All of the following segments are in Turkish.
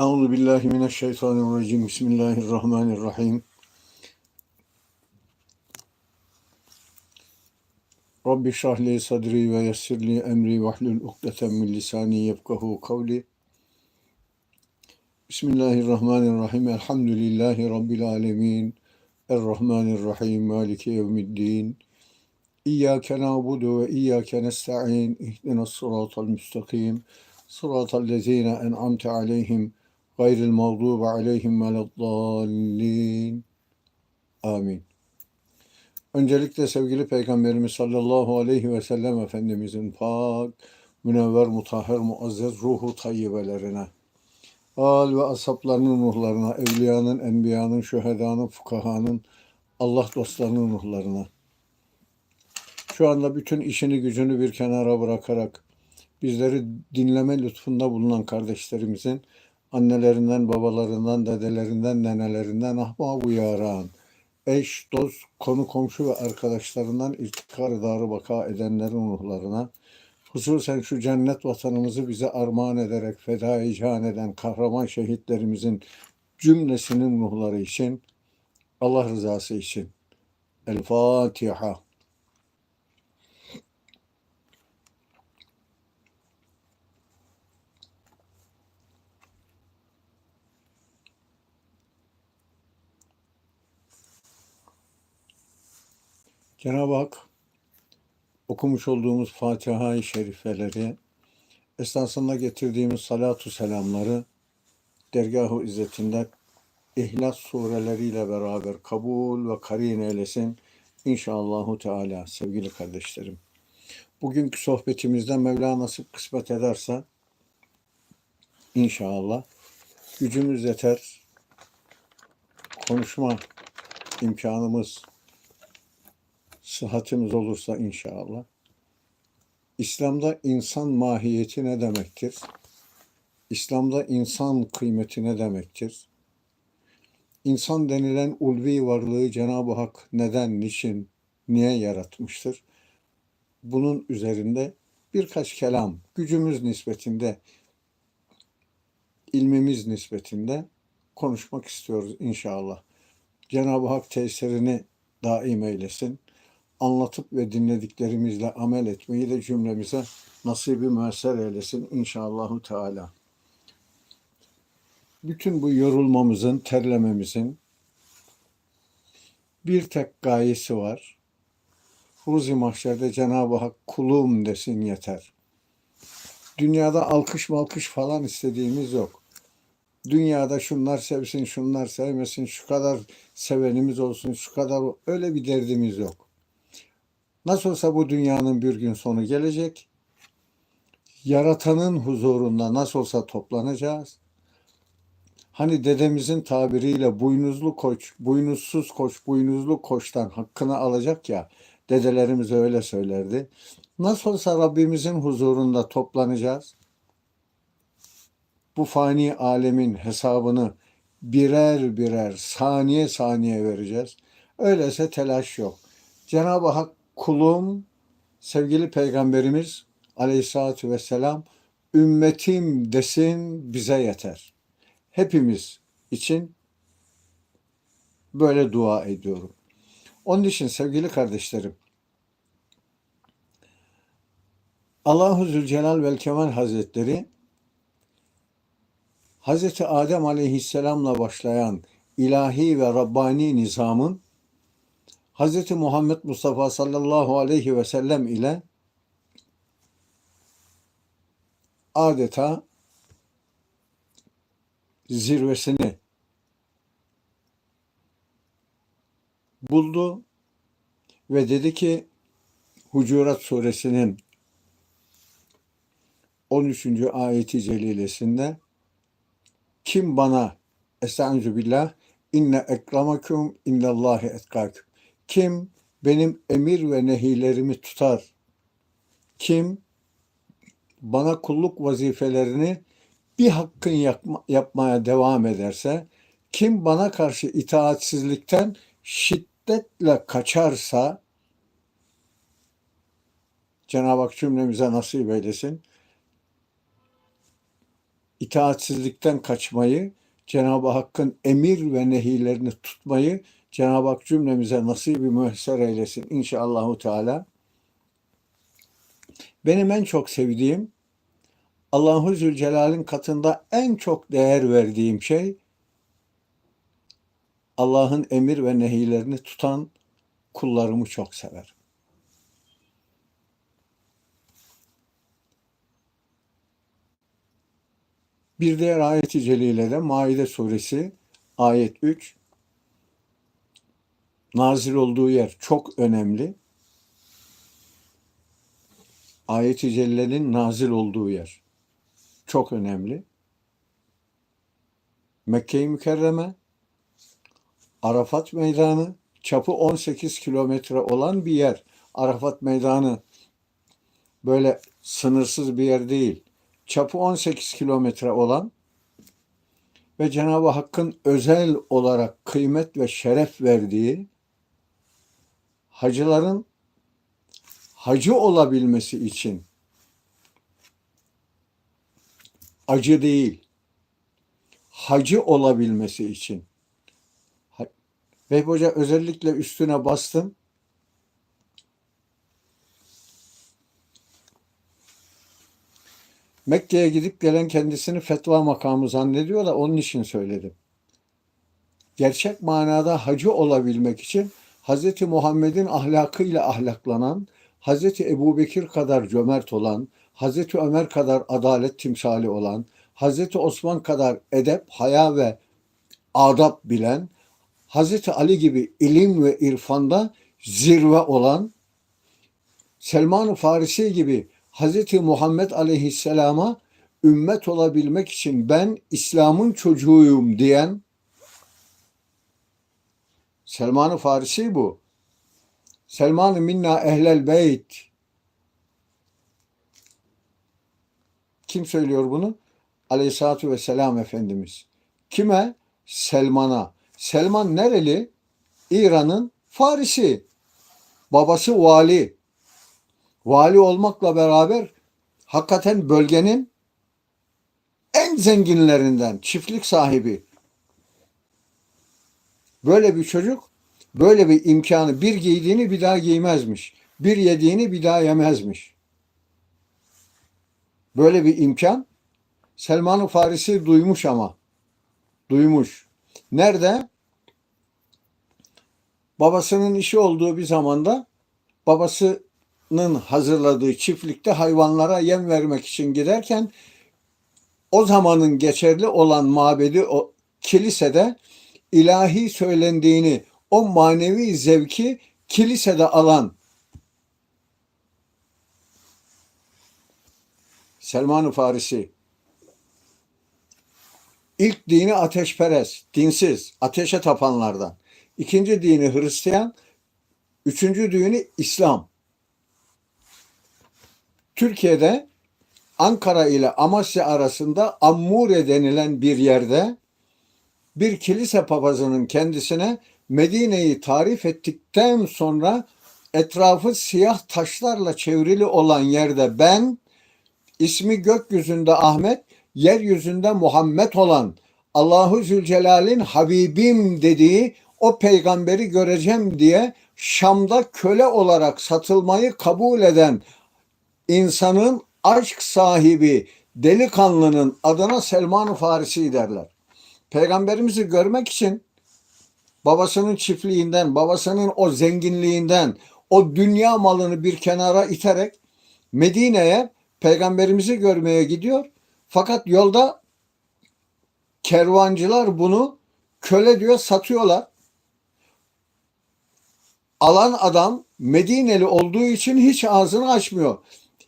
Euzu billahi mineşşeytanirracim. Bismillahirrahmanirrahim. Rabbi şrah li sadri ve yessir li emri ve hlul ukdeten min lisani yefkahu kavli. Bismillahirrahmanirrahim. Elhamdülillahi rabbil alamin. Errahmanirrahim. Maliki yevmiddin. İyyâke na'budu ve iyyâke nesta'in. İhdinas sıratal müstakim. Sıratal lezîne en'amte aleyhim. Gayril mağdubi aleyhim veleddallin. Amin. Öncelikle sevgili Peygamberimiz sallallahu aleyhi ve sellem Efendimizin pak, münevver, mutahher, muazzez ruhu tayyibelerine, al ve asaplarının ruhlarına, evliyanın, enbiyanın, şühedanın, fukahanın, Allah dostlarının ruhlarına, şu anda bütün işini gücünü bir kenara bırakarak bizleri dinleme lütfunda bulunan kardeşlerimizin annelerinden, babalarından, dedelerinden, nenelerinden, ahbab-ı yaran, eş, dost, konu komşu ve arkadaşlarından irtikar darı baka edenlerin ruhlarına, hususen şu cennet vatanımızı bize armağan ederek feda can eden kahraman şehitlerimizin cümlesinin ruhları için, Allah rızası için. El Fatiha. Cenab-ı Hak okumuş olduğumuz Fatiha-i Şerifeleri, esasında getirdiğimiz salatu selamları dergah-ı izzetinde İhlas sureleriyle beraber kabul ve karin eylesin inşallahü teala sevgili kardeşlerim. Bugünkü sohbetimizde Mevla nasip kısmet ederse inşallah gücümüz yeter, konuşma imkanımız sıhhatimiz olursa inşallah. İslam'da insan mahiyeti ne demektir? İslam'da insan kıymeti ne demektir? İnsan denilen ulvi varlığı Cenab-ı Hak neden, niçin, niye yaratmıştır? Bunun üzerinde birkaç kelam, gücümüz nispetinde, ilmimiz nispetinde konuşmak istiyoruz inşallah. Cenab-ı Hak tesirini daim eylesin anlatıp ve dinlediklerimizle amel etmeyi de cümlemize nasibi müesser eylesin inşallahu teala. Bütün bu yorulmamızın, terlememizin bir tek gayesi var. Ruzi mahşerde Cenab-ı Hak kulum desin yeter. Dünyada alkış malkış falan istediğimiz yok. Dünyada şunlar sevsin, şunlar sevmesin, şu kadar sevenimiz olsun, şu kadar öyle bir derdimiz yok. Nasıl olsa bu dünyanın bir gün sonu gelecek. Yaratanın huzurunda nasıl olsa toplanacağız. Hani dedemizin tabiriyle buynuzlu koç, buynuzsuz koç, buynuzlu koçtan hakkını alacak ya. Dedelerimiz öyle söylerdi. Nasıl olsa Rabbimizin huzurunda toplanacağız. Bu fani alemin hesabını birer birer saniye saniye vereceğiz. Öyleyse telaş yok. Cenab-ı Hak kulum, sevgili peygamberimiz aleyhissalatü vesselam ümmetim desin bize yeter. Hepimiz için böyle dua ediyorum. Onun için sevgili kardeşlerim, Allahu Zülcelal vel Kemal Hazretleri Hazreti Adem Aleyhisselam'la başlayan ilahi ve Rabbani nizamın Hz. Muhammed Mustafa sallallahu aleyhi ve sellem ile adeta zirvesini buldu ve dedi ki Hucurat suresinin 13. ayeti celilesinde kim bana Estaizu billah inne ekramakum innallahi etkakum kim benim emir ve nehilerimi tutar? Kim bana kulluk vazifelerini bir hakkın yapma, yapmaya devam ederse, kim bana karşı itaatsizlikten şiddetle kaçarsa, Cenab-ı Hak cümlemize nasip eylesin. itaatsizlikten kaçmayı, Cenab-ı Hakk'ın emir ve nehilerini tutmayı Cenab-ı Hak cümlemize nasibi müesser eylesin inşallahu teala. Benim en çok sevdiğim Allahu Zülcelal'in katında en çok değer verdiğim şey Allah'ın emir ve nehilerini tutan kullarımı çok sever. Bir diğer ayet-i celilede Maide suresi ayet 3 nazil olduğu yer çok önemli. Ayet-i cellenin nazil olduğu yer çok önemli. Mekke-i Mükerreme, Arafat Meydanı, çapı 18 kilometre olan bir yer. Arafat Meydanı böyle sınırsız bir yer değil. Çapı 18 kilometre olan ve Cenab-ı Hakk'ın özel olarak kıymet ve şeref verdiği hacıların hacı olabilmesi için acı değil, hacı olabilmesi için. Vehbi Hoca özellikle üstüne bastım. Mekke'ye gidip gelen kendisini fetva makamı zannediyor da onun için söyledim. Gerçek manada hacı olabilmek için Hz. Muhammed'in ahlakıyla ahlaklanan, Hz. Ebu Bekir kadar cömert olan, Hz. Ömer kadar adalet timsali olan, Hz. Osman kadar edep, haya ve adab bilen, Hz. Ali gibi ilim ve irfanda zirve olan, Selman-ı Farisi gibi Hz. Muhammed Aleyhisselam'a ümmet olabilmek için ben İslam'ın çocuğuyum diyen Selman-ı Farisi bu. Selman-ı minna ehlel beyt. Kim söylüyor bunu? Aleyhissalatu vesselam Efendimiz. Kime? Selman'a. Selman nereli? İran'ın Farisi. Babası vali. Vali olmakla beraber hakikaten bölgenin en zenginlerinden, çiftlik sahibi. Böyle bir çocuk böyle bir imkanı bir giydiğini bir daha giymezmiş. Bir yediğini bir daha yemezmiş. Böyle bir imkan Selman-ı Farisi duymuş ama. Duymuş. Nerede? Babasının işi olduğu bir zamanda babasının hazırladığı çiftlikte hayvanlara yem vermek için giderken o zamanın geçerli olan mabedi o kilisede ilahi söylendiğini, o manevi zevki kilisede alan Selman-ı Farisi ilk dini ateşperest, dinsiz, ateşe tapanlardan. İkinci dini Hristiyan, üçüncü dini İslam. Türkiye'de Ankara ile Amasya arasında Ammure denilen bir yerde bir kilise papazının kendisine Medine'yi tarif ettikten sonra etrafı siyah taşlarla çevrili olan yerde ben ismi gökyüzünde Ahmet, yeryüzünde Muhammed olan Allahu Zülcelal'in Habibim dediği o peygamberi göreceğim diye Şam'da köle olarak satılmayı kabul eden insanın aşk sahibi delikanlının adına Selman-ı Farisi derler. Peygamberimizi görmek için babasının çiftliğinden, babasının o zenginliğinden, o dünya malını bir kenara iterek Medine'ye peygamberimizi görmeye gidiyor. Fakat yolda kervancılar bunu köle diyor satıyorlar. Alan adam Medineli olduğu için hiç ağzını açmıyor.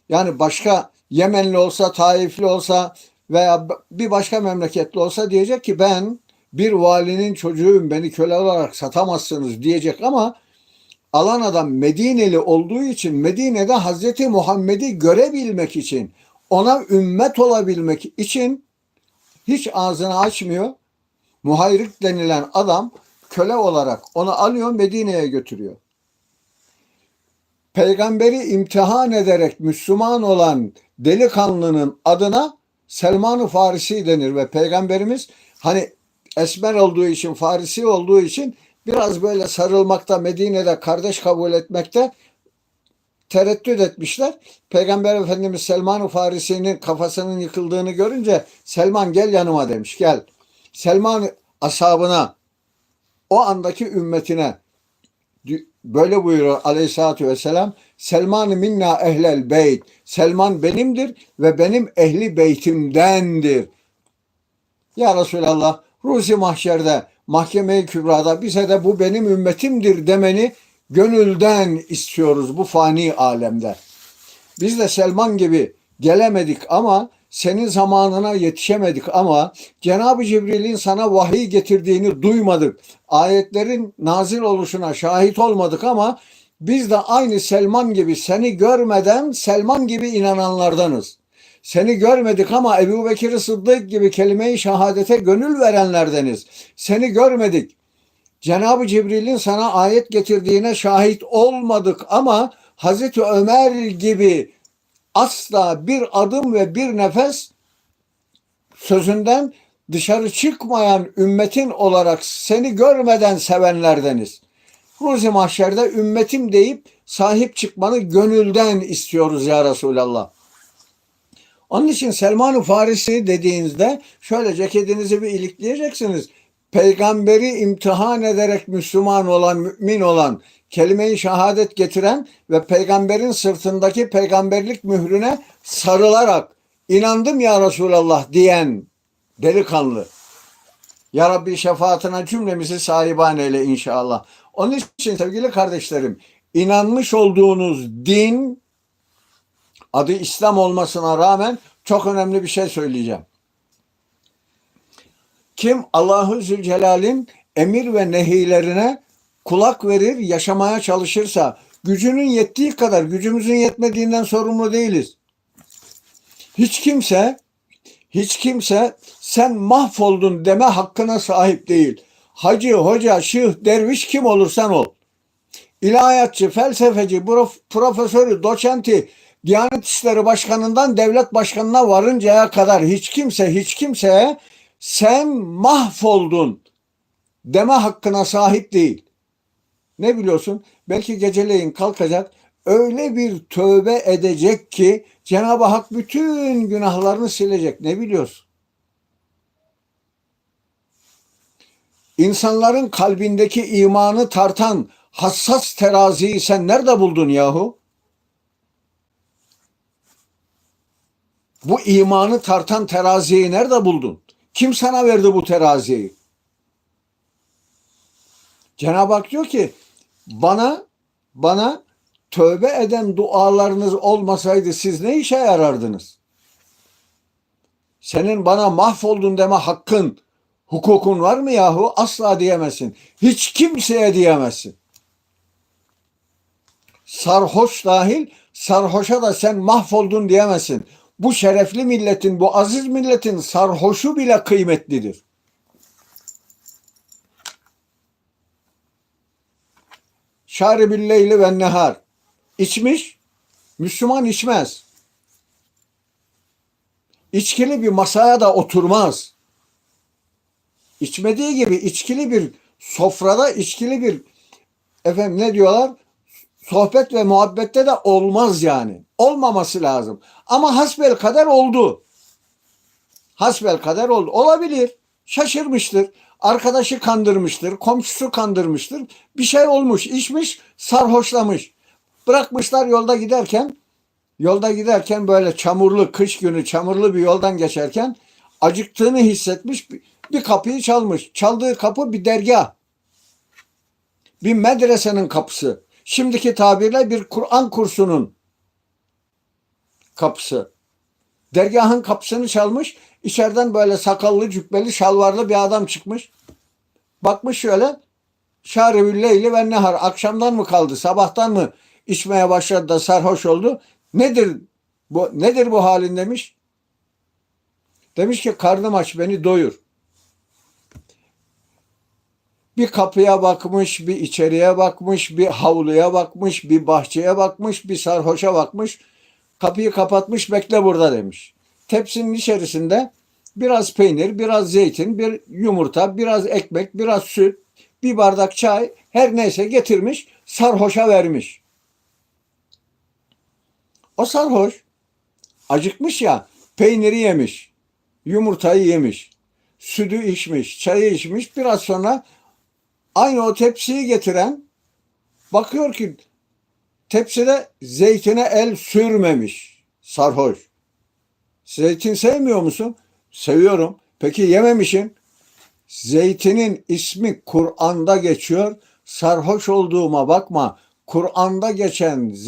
Yani başka Yemenli olsa, Taifli olsa veya bir başka memleketli olsa diyecek ki ben bir valinin çocuğuyum beni köle olarak satamazsınız diyecek ama alan adam Medineli olduğu için Medine'de Hazreti Muhammed'i görebilmek için ona ümmet olabilmek için hiç ağzını açmıyor. Muhayrik denilen adam köle olarak onu alıyor Medine'ye götürüyor. Peygamberi imtihan ederek Müslüman olan delikanlının adına Selman-ı Farisi denir ve peygamberimiz hani esmer olduğu için, Farisi olduğu için biraz böyle sarılmakta, Medine'de kardeş kabul etmekte tereddüt etmişler. Peygamber Efendimiz Selman-ı Farisi'nin kafasının yıkıldığını görünce Selman gel yanıma demiş gel. Selman ashabına o andaki ümmetine böyle buyuruyor aleyhissalatü vesselam Selman minna ehlel beyt Selman benimdir ve benim ehli beytimdendir. Ya Resulallah Ruzi mahşerde mahkeme-i kübrada bize de bu benim ümmetimdir demeni gönülden istiyoruz bu fani alemde. Biz de Selman gibi gelemedik ama senin zamanına yetişemedik ama Cenab-ı Cibril'in sana vahiy getirdiğini duymadık. Ayetlerin nazil oluşuna şahit olmadık ama biz de aynı Selman gibi seni görmeden Selman gibi inananlardanız. Seni görmedik ama Ebu Bekir Sıddık gibi kelime-i şehadete gönül verenlerdeniz. Seni görmedik. Cenab-ı Cibril'in sana ayet getirdiğine şahit olmadık ama Hazreti Ömer gibi asla bir adım ve bir nefes sözünden dışarı çıkmayan ümmetin olarak seni görmeden sevenlerdeniz. Ruzi mahşerde ümmetim deyip sahip çıkmanı gönülden istiyoruz ya Resulallah. Onun için Selman-ı Farisi dediğinizde şöyle ceketinizi bir ilikleyeceksiniz. Peygamberi imtihan ederek Müslüman olan, mümin olan, kelime-i şehadet getiren ve peygamberin sırtındaki peygamberlik mührüne sarılarak inandım ya Resulallah diyen delikanlı. Ya Rabbi şefaatine cümlemizi sahiban eyle inşallah. Onun için sevgili kardeşlerim, inanmış olduğunuz din adı İslam olmasına rağmen çok önemli bir şey söyleyeceğim. Kim Allahu Zülcelal'in emir ve nehilerine kulak verir, yaşamaya çalışırsa, gücünün yettiği kadar, gücümüzün yetmediğinden sorumlu değiliz. Hiç kimse, hiç kimse sen mahvoldun deme hakkına sahip değil. Hacı, hoca, şıh, derviş kim olursan ol. İlahiyatçı, felsefeci, profesörü, doçenti, Diyanet İşleri Başkanı'ndan devlet başkanına varıncaya kadar hiç kimse, hiç kimseye sen mahvoldun deme hakkına sahip değil. Ne biliyorsun? Belki geceleyin kalkacak öyle bir tövbe edecek ki Cenab-ı Hak bütün günahlarını silecek. Ne biliyorsun? İnsanların kalbindeki imanı tartan hassas teraziyi sen nerede buldun yahu? Bu imanı tartan teraziyi nerede buldun? Kim sana verdi bu teraziyi? Cenab-ı Hak diyor ki bana bana tövbe eden dualarınız olmasaydı siz ne işe yarardınız? Senin bana mahvoldun deme hakkın, hukukun var mı yahu? Asla diyemezsin. Hiç kimseye diyemezsin. Sarhoş dahil, sarhoşa da sen mahvoldun diyemezsin. Bu şerefli milletin, bu aziz milletin sarhoşu bile kıymetlidir. Şaribil leyli ve nehar. İçmiş, Müslüman içmez. İçkili bir masaya da oturmaz. İçmediği gibi içkili bir sofrada içkili bir efendim ne diyorlar? Sohbet ve muhabbette de olmaz yani. Olmaması lazım. Ama hasbel kader oldu. Hasbel kader oldu. Olabilir. Şaşırmıştır. Arkadaşı kandırmıştır. Komşusu kandırmıştır. Bir şey olmuş. içmiş, sarhoşlamış. Bırakmışlar yolda giderken yolda giderken böyle çamurlu kış günü çamurlu bir yoldan geçerken acıktığını hissetmiş. Bir kapıyı çalmış. Çaldığı kapı bir dergah. Bir medresenin kapısı. Şimdiki tabirle bir Kur'an kursunun kapısı. Dergahın kapısını çalmış. İçeriden böyle sakallı, cübbeli, şalvarlı bir adam çıkmış. Bakmış şöyle. Şarevül leyli ve nehar. Akşamdan mı kaldı, sabahtan mı içmeye başladı da sarhoş oldu? Nedir bu, nedir bu halin demiş. Demiş ki karnım aç beni doyur. Bir kapıya bakmış, bir içeriye bakmış, bir havluya bakmış, bir bahçeye bakmış, bir sarhoşa bakmış. Kapıyı kapatmış bekle burada demiş. Tepsinin içerisinde biraz peynir, biraz zeytin, bir yumurta, biraz ekmek, biraz süt, bir bardak çay her neyse getirmiş sarhoşa vermiş. O sarhoş acıkmış ya peyniri yemiş, yumurtayı yemiş, sütü içmiş, çayı içmiş. Biraz sonra aynı o tepsiyi getiren bakıyor ki tepside zeytine el sürmemiş sarhoş. Zeytin sevmiyor musun? Seviyorum. Peki yememişsin. Zeytinin ismi Kur'an'da geçiyor. Sarhoş olduğuma bakma. Kur'an'da geçen zeytin